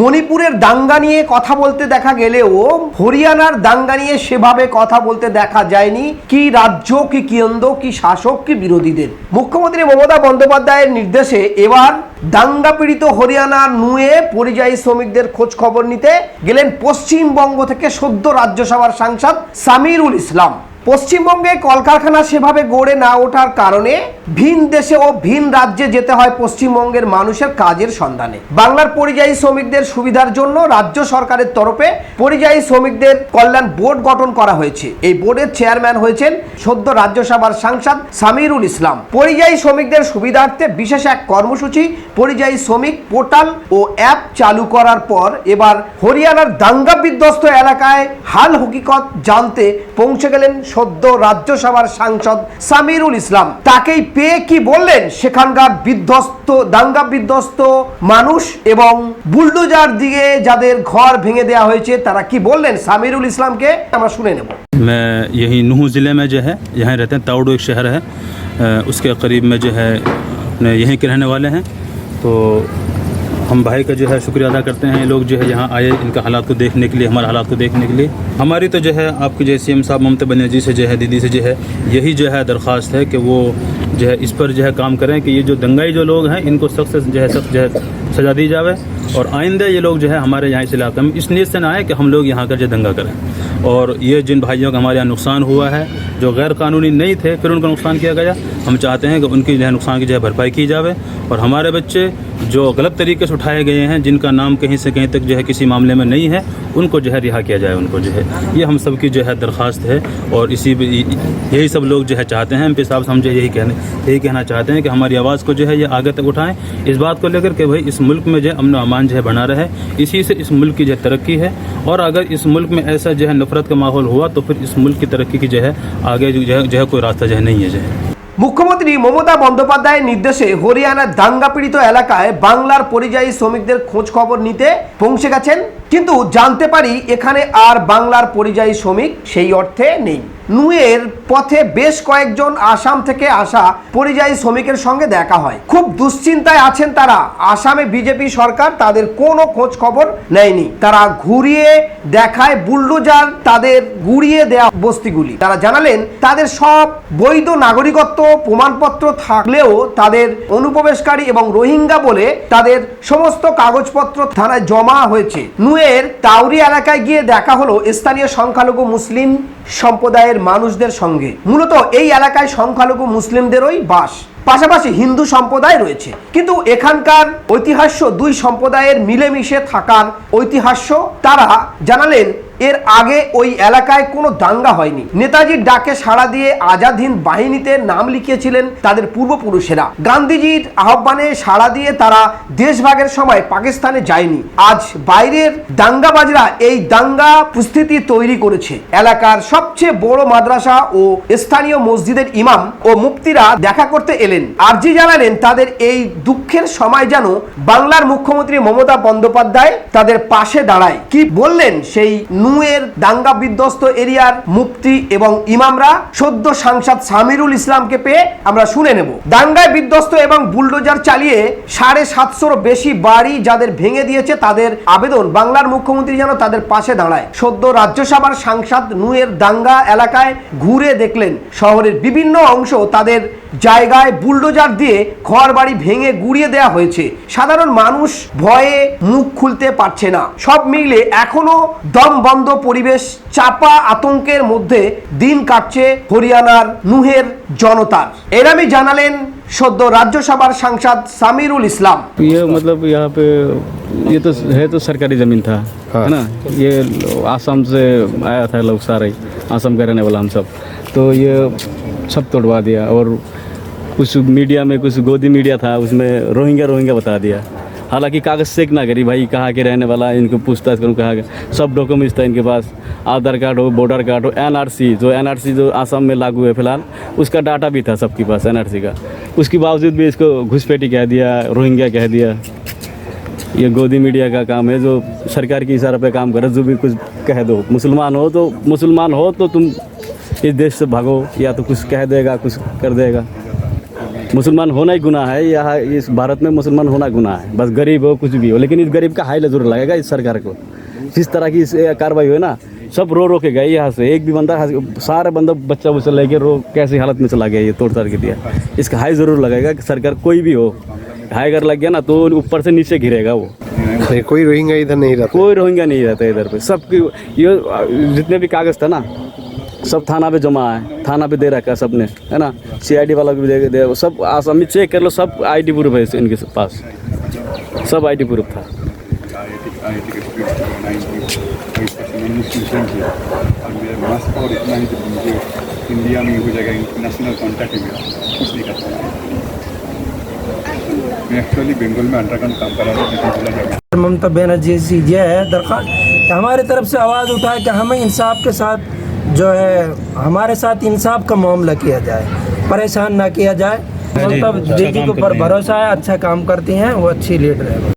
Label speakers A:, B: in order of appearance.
A: মণিপুরের দাঙ্গা নিয়ে কথা বলতে দেখা গেলেও হরিয়ানার দাঙ্গা নিয়ে সেভাবে কথা বলতে দেখা যায়নি। কি রাজ্য, কি কেন্দ্র, কি শাসক, কি বিরোধীদের? মুখ্যমন্ত্রী মমতা বন্দ্যোপাধ্যায়ের নির্দেশে এবার দাঙ্গা পীড়িত হরিয়ানা নুয়ে পরিযায়ী শ্রমিকদের খোঁজ খবর নিতে গেলেন পশ্চিমবঙ্গ থেকে সদ্য রাজ্যসভার সাংসদ সামিরুল ইসলাম। পশ্চিমবঙ্গে কলকারখানা সেভাবে গড়ে না ওঠার কারণে ভিন দেশে ও ভিন রাজ্যে যেতে হয় পশ্চিমবঙ্গের মানুষের কাজের সন্ধানে। বাংলার পরিযায়ী শ্রমিকদের সুবিধার জন্য রাজ্য সরকারের তরফে পরিযায়ী শ্রমিকদের কল্যাণ বোর্ড গঠন করা হয়েছে। এই বোর্ডের চেয়ারম্যান হয়েছেন সদ্য রাজ্যসভার সাংসদ সামিরুল ইসলাম। পরিযায়ী শ্রমিকদের সুবিধার্থে বিশেষ এক কর্মসূচি পরিযায়ী শ্রমিক পোর্টাল ও অ্যাপ চালু করার পর এবার হরিয়ানার দাঙ্গা বিধ্বস্ত এলাকায় হাল হকিকত জানতে পৌঁছে গেলেন সদ্য রাজ্যসভার সাংসদ সামিরুল ইসলাম। তাকেই পেয়ে কি বললেন সেখানকার বিধ্বস্ত দাঙ্গা বিধ্বস্ত মানুষ এবং বুলডোজার দিকে যাদের ঘর ভেঙে দেওয়া হয়েছে তারা কি বললেন সামিরুল ইসলামকে আমরা শুনে নেব
B: मैं यहीं नूह ज़िले में जो है यहाँ रहते हैं ताउडो एक शहर है अ, उसके करीब में जो है अपने यहीं के रहने वाले हैं तो हम भाई का जो है शुक्रिया अदा करते हैं ये लोग जो है यहाँ आए इनका हालात को देखने के लिए हमारे हालात को देखने के लिए हमारी तो जो है आपके जो सी एम साहब ममता बनर्जी से जो है दीदी से जो है यही जो है दरख्वास्त है कि वो जो है, इस पर जो है काम करें कि ये जो दंगाई जो लोग हैं, इनको सख्त से जो है, सख्त जो है सज़ा दी जावे। और आइंदा ये लोग जो है हमारे यहाँ इस इलाके में इस नीयत से ना आए कि हम लोग यहाँ का जो दंगा करें और ये जिन भाइयों का हमारे यहाँ नुकसान हुआ है जो गैर कानूनी नहीं थे फिर उनका नुकसान किया गया हम चाहते हैं कि उनकी जो है नुकसान की जो है भरपाई की जावे और हमारे बच्चे जो गलत तरीके से उठाए गए हैं जिनका नाम कहीं से कहीं तक जो है किसी मामले में नहीं है उनको जो है रिहा किया जाए उनको जो है ये हम सब की जो है दरख्वास्त है और इसी यही सब लोग जो है चाहते हैं एम पी साहब से हम जो यही कहने यही कहना चाहते हैं कि हमारी आवाज़ को जो है ये आगे तक उठाएँ इस बात को लेकर के भाई इस मुल्क में जो है अमन व अमान जो है बना रहे इसी से इस मुल्क की जो है तरक्की है और अगर इस मुल्क में ऐसा जो है नफरत का माहौल हुआ तो फिर इस मुल्क की तरक्की की जो है आगे जो है जो है कोई रास्ता जो है नहीं है जो है
A: মুখ্যমন্ত্রী মমতা বন্দ্যোপাধ্যায়ের নির্দেশে হরিয়ানার দাঙ্গা পীড়িত এলাকায় বাংলার পরিযায়ী শ্রমিকদের খোঁজ খবর নিতে পৌঁছে গেছেন কিন্তু জানতে পারি এখানে আর বাংলার পরিযায়ী শ্রমিক সেই অর্থে নেই। নুয়ের পথে বেশ কয়েকজন আসাম থেকে আসা পরিযায়ী শ্রমিকের সঙ্গে দেখা হয়। খুব দুশ্চিন্তায় আছেন তারা। আসামে বিজেপি সরকার তাদের কোনো খোঁজ খবর নেয়নি। তারা ঘুরিয়ে দেখায় বুলডোজার, তাদের গুড়িয়ে দেয়া বস্তিগুলি। তারা জানালেন, তাদের সব বৈধ নাগরিকত্ব, প্রমাণপত্র থাকলেও তাদের অনুপ্রবেশকারী এবং রোহিঙ্গা বলে তাদের সমস্ত কাগজপত্র থানায় জমা হয়েছে। নুয়ের তাউরি এলাকায় গিয়ে দেখা হলো স্থানীয় সংখ্যালঘু মুসলিম সম্প্রদায়ের মানুষদের সঙ্গে। মূলত এই এলাকায় সংখ্যালঘু মুসলিমদেরই বাস। পাশাপাশি হিন্দু সম্প্রদায় রয়েছে। কিন্তু এখানকার ঐতিহাস্য দুই সম্প্রদায়ের মিলেমিশে থাকার ঐতিহাস্য তারা জানালেন এর আগে ওই এলাকায় কোনো দাঙ্গা হয়নি। নেতাজির ডাকে সাড়া দিয়ে আজাদ হিন্দ বাহিনীতে নাম লিখিয়েছিলেন তাদের পূর্বপুরুষেরা। গান্ধীজির আহ্বানে সাড়া দিয়ে তারা দেশভাগের সময় পাকিস্তানে যায়নি। আজ বাইরের দাঙ্গাবাজরা এই দাঙ্গা পরিস্থিতি তৈরি করেছে। এলাকার সবচেয়ে বড় মাদ্রাসা ও স্থানীয় মসজিদের ইমাম ও মুফতিরা দেখা করতে এলেন। আরজি জানালেন, তাদের এই দুঃখের সময় যেন বাংলার মুখ্যমন্ত্রী মমতা বন্দ্যোপাধ্যায় তাদের পাশে দাঁড়ায়। কি বললেন সেই নুয়ের দাঙ্গা বিধ্বস্ত এরিয়ার মুফতি এবং ইমামরা সদ্য সাংসদ সামিরুল ইসলামকে পেয়ে আমরা শুনে নেব। দাঙ্গায় বিধ্বস্ত এবং বুলডোজার চালিয়ে সাড়ে সাতশোর বেশি বাড়ি যাদের ভেঙে দিয়েছে তাদের আবেদন, বাংলার মুখ্যমন্ত্রী যেন তাদের পাশে দাঁড়ায়। সদ্য রাজ্যসভার সাংসদ নুয়ের দাঙ্গা এলাকায় ঘুরে দেখলেন। শহরের বিভিন্ন অংশ তাদের জায়গায় বুলডোজার দিয়ে ঘর বাড়ি ভেঙে গুড়িয়ে দেওয়া হয়েছে সাধারণ মানুষ ভয়ে মুখ খুলতে পারছে না সব মিলে এখনো দম বন্ধ পরিবেশ চাপা আতঙ্কের মধ্যে দিন কাটছে হরিয়ানার নুহের জনতার এরামি জানালেন সদ্য রাজ্যসভার সাংসদ সামিরুল ইসলাম
C: ये मतलब यहाँ पे ये तो है तो सरकारी ज़मीन था है ना ये आसाम से आया था लोग सारे आसाम का रहने वाला हम सब तो ये सब तोड़वा दिया और कुछ मीडिया में, कुछ गोदी मीडिया था, उसमें रोहिंग्या रोहिंग्या बता दिया। हालाँकि कागज़ चेक ना करी भाई, कहाँ के रहने वाला है इनको पूछताछ करूँ, कहाँ का सब डॉक्यूमेंट्स था इनके पास। आधार कार्ड हो वोटर कार्ड हो एनआरसी जो एनआरसी जो आसाम में लागू है फ़िलहाल, उसका डाटा भी था सबके पास एनआरसी का। उसके बावजूद भी इसको घुसपैठी कह दिया, रोहिंग्या कह दिया। ये गोदी मीडिया का काम है, जो सरकार के इशारे पे काम करे, जो भी कुछ कह दो। मुसलमान हो तो मुसलमान हो तो तुम इस देश से भागो, या तो कुछ कह देगा, कुछ कर देगा। मुसलमान होना ही गुना है यहाँ इस भारत में मुसलमान होना गुना है। बस गरीब हो कुछ भी हो लेकिन इस गरीब का हाई ज़रूर लगेगा इस सरकार को। जिस तरह की कार्रवाई हुई ना सब रो रो के गए यहाँ से। एक भी बंदा सारे बंदा बच्चा उच्चा लेके रो कैसी हालत में चला गया ये तोड़ ताड़ के दिया इसका हाई ज़रूर लगेगा कि सरकार कोई भी हो। हाई अगर लग गया ना तो ऊपर से नीचे गिरेगा वो।
D: कोई रोहिंगा इधर नहीं रहता।
C: कोई रोहिंग्या नहीं रहता इधर पे। सब ये जितने भी कागज़ था ना सब थाना पे जमा है, थाना पे दे रखा है सबने, है ना? सीआईडी वाला भी दे दे, सब आसामी चेक कर लो, सब आईडी प्रूफ है इनके पास। सब आईडी प्रूफ था।
E: ममता बनर्जी से ये है दरख्वास्त हमारी तरफ़ से आवाज़ उठाए कि हमें इंसाफ के साथ जो है हमारे साथ इंसाफ का मामला किया जाए। परेशान ना किया जाए। मतलब दीदी के ऊपर भरोसा है अच्छा काम करती हैं वो अच्छी लीडर है